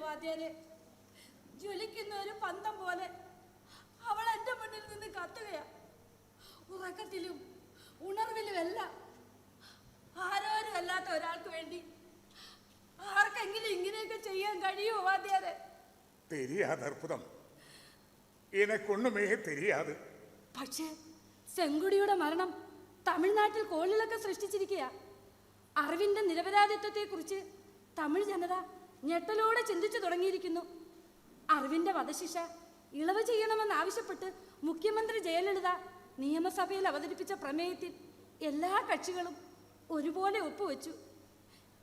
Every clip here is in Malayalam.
വാദ്യരെ ജ്വലിക്കുന്ന ഒരു പന്തം പോലെ അവൾ എന്റെ മുന്നിൽ നിന്ന് കത്തുകയാ. ഉറക്കത്തിലും ഉണർവിലുമെല്ലാം ആരോരും അല്ലാത്ത ഒരാൾക്ക് വേണ്ടി ആർക്കെങ്കിലും ഇങ്ങനെയൊക്കെ ചെയ്യാൻ കഴിയുമോ വാദ്യാരെ? തെരിയാതെ അർബുദം. എനക്കൊന്നുമേ തെരിയാതെ. പക്ഷേ സെങ്കുടിയുടെ മരണം തമിഴ്നാട്ടിൽ കോളിലൊക്കെ സൃഷ്ടിച്ചിരിക്കുക അറിവിന്റെ നിരപരാധിത്വത്തെക്കുറിച്ച് തമിഴ് ജനത ഞെട്ടലോടെ ചിന്തിച്ചു തുടങ്ങിയിരിക്കുന്നു അറിവിന്റെ വധശിക്ഷ ഇളവ് ചെയ്യണമെന്നാവശ്യപ്പെട്ട് മുഖ്യമന്ത്രി ജയലളിത നിയമസഭയിൽ അവതരിപ്പിച്ച പ്രമേയത്തിൽ എല്ലാ കക്ഷികളും ഒരുപോലെ ഒപ്പുവെച്ചു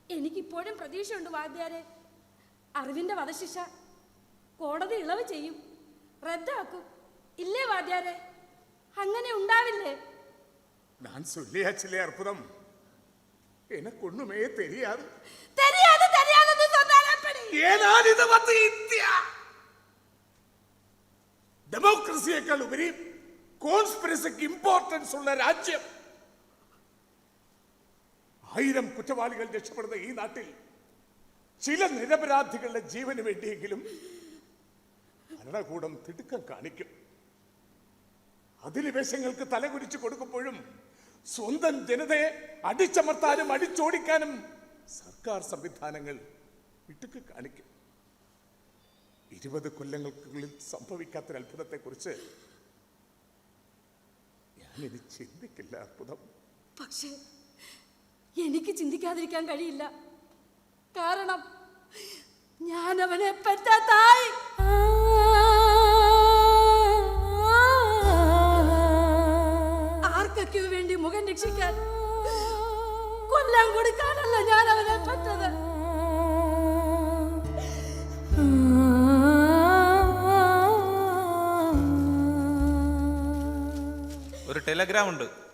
എനിക്കിപ്പോഴും പ്രതീക്ഷയുണ്ട് വാദ്യാരെ അറിവിന്റെ വധശിക്ഷ കോടതി ഇളവ് ചെയ്യും റദ്ദാക്കും ഇല്ലേ വാദ്യാരെ അങ്ങനെ ഉണ്ടാവില്ലേ நான் சொல்லியாச்சிலே அற்புதம் எனக்கு ஒண்ணுமே தெரியாது தெரியாது தெரியாதுன்னு ഏതാണിത് ഇന്ത്യ? ഡെമോക്രസിയേക്കാൾ ഉപരി കോൺസ്പിറസിക്ക് ഇമ്പോർട്ടൻസ് ഉള്ള രാജ്യം. ആയിരം കുറ്റവാളികൾ രക്ഷപ്പെടുന്ന ഈ നാട്ടിൽ ചില നിരപരാധികളുടെ ജീവന് വേണ്ടിയെങ്കിലും ഭരണകൂടം തിടുക്കം കാണിക്കും. അധിനിവേശങ്ങൾക്ക് തലകുരിച്ചു കൊടുക്കുമ്പോഴും സ്വന്തം ജനതയെ അടിച്ചമർത്താനും അടിച്ചോടിക്കാനും സർക്കാർ സംവിധാനങ്ങൾ ഇട്ടുക്ക് കാണിക്കും. ഇരുപത് കൊല്ലങ്ങൾക്കുള്ളിൽ സംഭവിക്കാത്തൊരു അത്ഭുതത്തെക്കുറിച്ച് ഞാനിനി ചിന്തിക്കില്ല അത്ഭുതം. പക്ഷേ എനിക്ക് ചിന്തിക്കാതിരിക്കാൻ കഴിയില്ല. കാരണം ഞാൻ അവനെ പറ്റാത്തായി ആർക്കൊക്കെയോ വേണ്ടി മുഖം രക്ഷിക്കാൻ കൊല്ലം കൊടുക്കാനല്ല ഞാൻ ഒരു ടെലഗ്രാം ഉണ്ട്.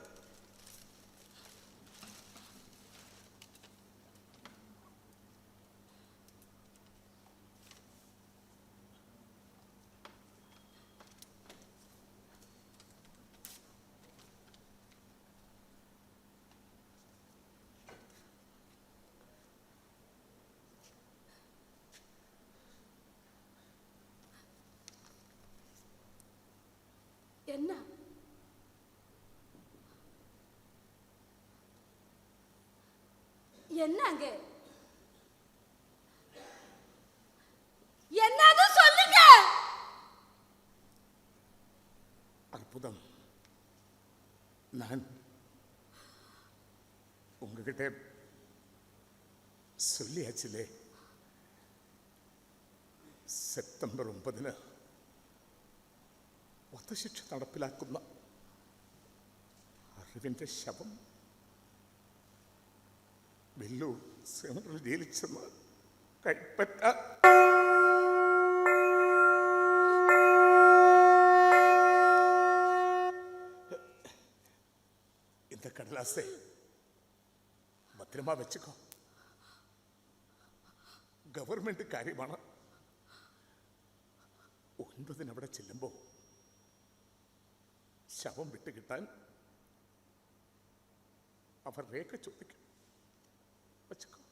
என்னங்க? என்னது சொல்லுங்க? அற்புதம். நான் உங்ககிட்ட சொல்லியாச்சுலே. സെപ്റ്റംബർ ഒമ്പതിന് വധശിക്ഷ നടപ്പിലാക്കുന്ന അറിവിൻ്റെ ശവം വെല്ലൂർ സെൻട്രൽ ജയിലിൽ ചെന്ന് കൈപ്പറ്റ இந்த கடலாசை ഭദ്രമാ വെച്ചുക്കോ ഗവൺമെന്റ് കാര്യമാണ് ഒൻപതിന് അവിടെ ചെല്ലുമ്പോ ശവം വിട്ടുകിട്ടാൻ അവർ രേഖ ചോദിക്കും What's it called?